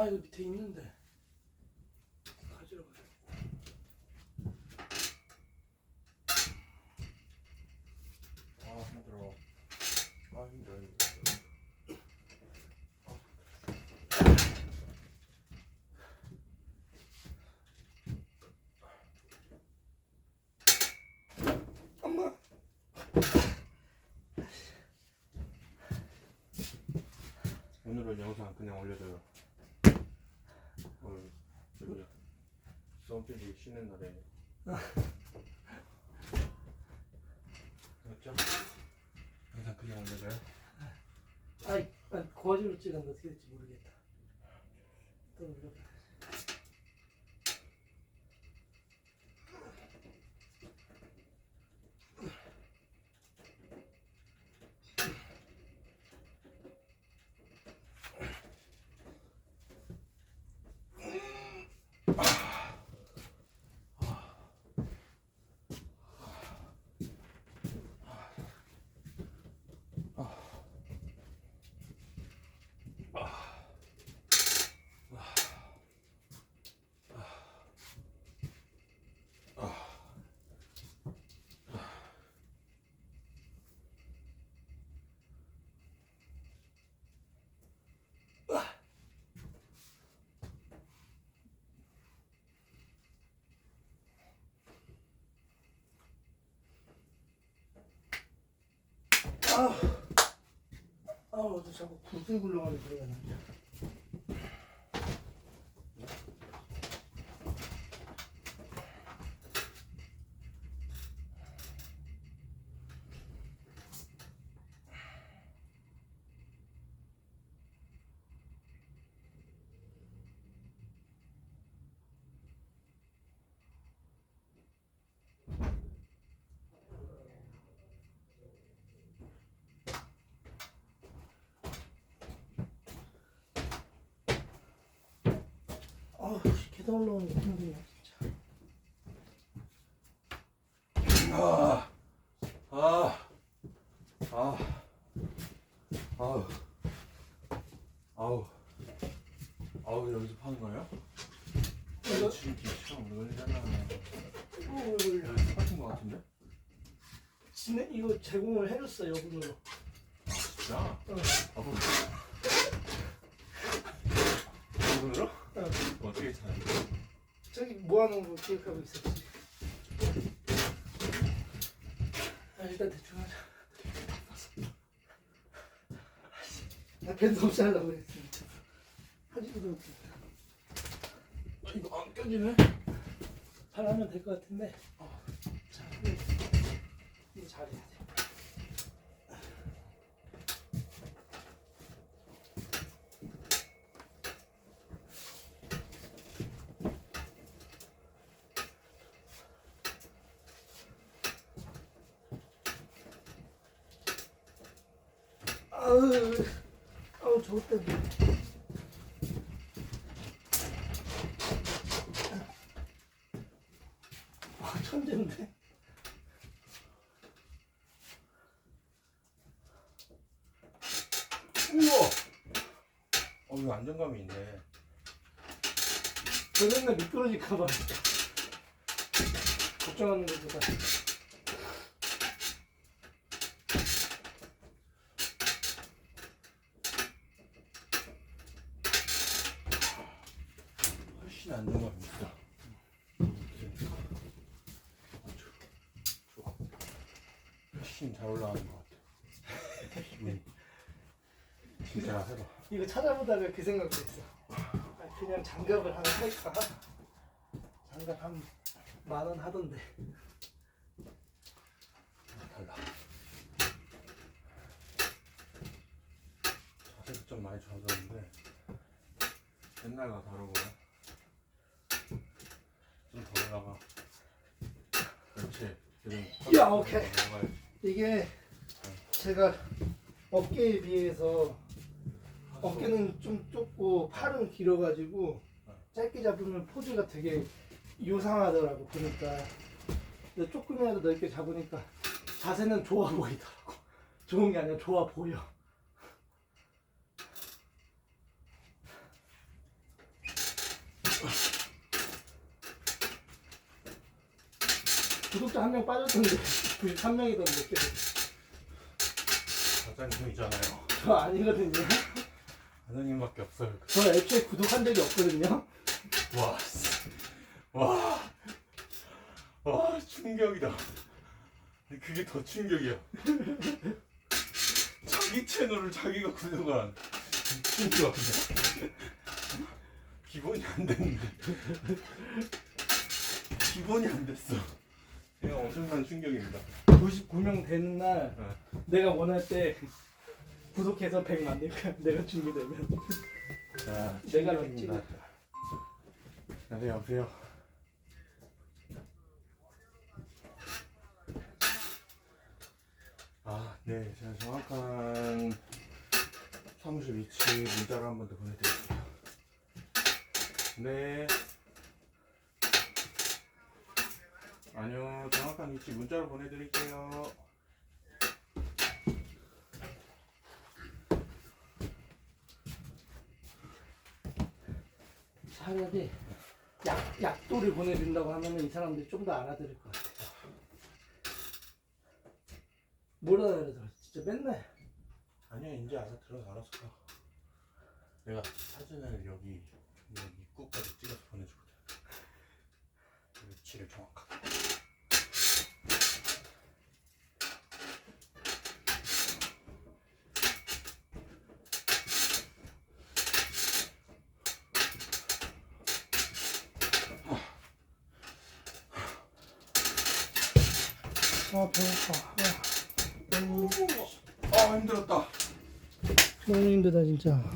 아 이거 밑에 있는데 가지러 가야 아 힘들어. 아 힘들어. 힘들어. 엄마 오늘은 영상 그냥 올려줘요. 저기 썸필이 쉬는 날에. 맞죠? 영상 그냥 올려줘요. 아이 아니, 거지로 찍었는데 어떻게 될지 모르겠다 또 올려봐 아, 아 어제 자꾸 굴글굴렁하는 소리가 나 아우 씨, 계단 올라오는 게 힘드네 진짜 아, 아, 아, 아우, 아우, 아우 여기서 파는 거예요? 지금. 어, 이거 여기 똑같은 거 같은데? 진짜 이거 제공을 해줬어 여분으로 아 진짜? 어. 아, 뭐. 이분으로? 어. 모아놓은 거 기억하고 있었지 아, 일단 대충 하자 나 밴드 없이 하려고 그랬어. 하지도 못해 아, 이거 안 껴지네? 잘하면 될 것 같은데 자 이거, 이거 잘해 아우 아우 저것 때문에 와 천재인데 우와! 어, 이거 안정감이 있네. 저 맨날 미끄러질까봐 걱정하는 것보다 아주 좋아. 훨씬 잘 올라가는 것 같아. 기분이. 진짜 해봐. 이거 찾아보다가 그 생각도 했어 아, 그냥 장갑을 하나 살까 장갑 한 만 원 하던데 달라. 자세도 좀 많이 좋아졌는데 옛날과 다르고 좀 그렇지. 지금 야, 오케이. 이게 제가 어깨에 비해서 어깨는 좀 좁고 팔은 길어가지고 짧게 잡으면 포즈가 되게 요상하더라고 보니까 근데 조금이라도 넓게 잡으니까 자세는 좋아 보이더라고 좋은 게 아니라 좋아 보여 구독자 한 명 빠졌던데 93명이던데 사장님이잖아요. 저 아니거든요 사장님밖에 없어요. 저 애초에 구독한 적이 없거든요 와, 씨. 와, 와 충격이다. 그게 더 충격이야. 자기 채널을 자기가 구독한 충격. 기본이 안 됐는데. 기본이 안 됐어. 그냥 엄청난 충격입니다. 99명 되는 날 네. 내가 원할 때 구독해서 100 만들 거야 내가 준비되면 자, 내가 충격입니다. 찍을 네, 여보세요. 아, 네, 제가 정확한 사무실 위치 문자로 한 번 더 보내드릴게요. 네. 아니요, 정확한 위치 문자로 보내드릴게요. 차라리 약, 약도를 보내준다고 하면 이 사람들이 좀 더 알아들을 것 같아 뭘 알아들어 진짜 맨날 아니야, 이제 알아 들어, 알았어. 내가 사진을 여기, 여기 입구까지 찍어서 보내주거든. 위치를 정확하게. 아 배고파 아, 아, 힘들었다. 너무 힘들다 진짜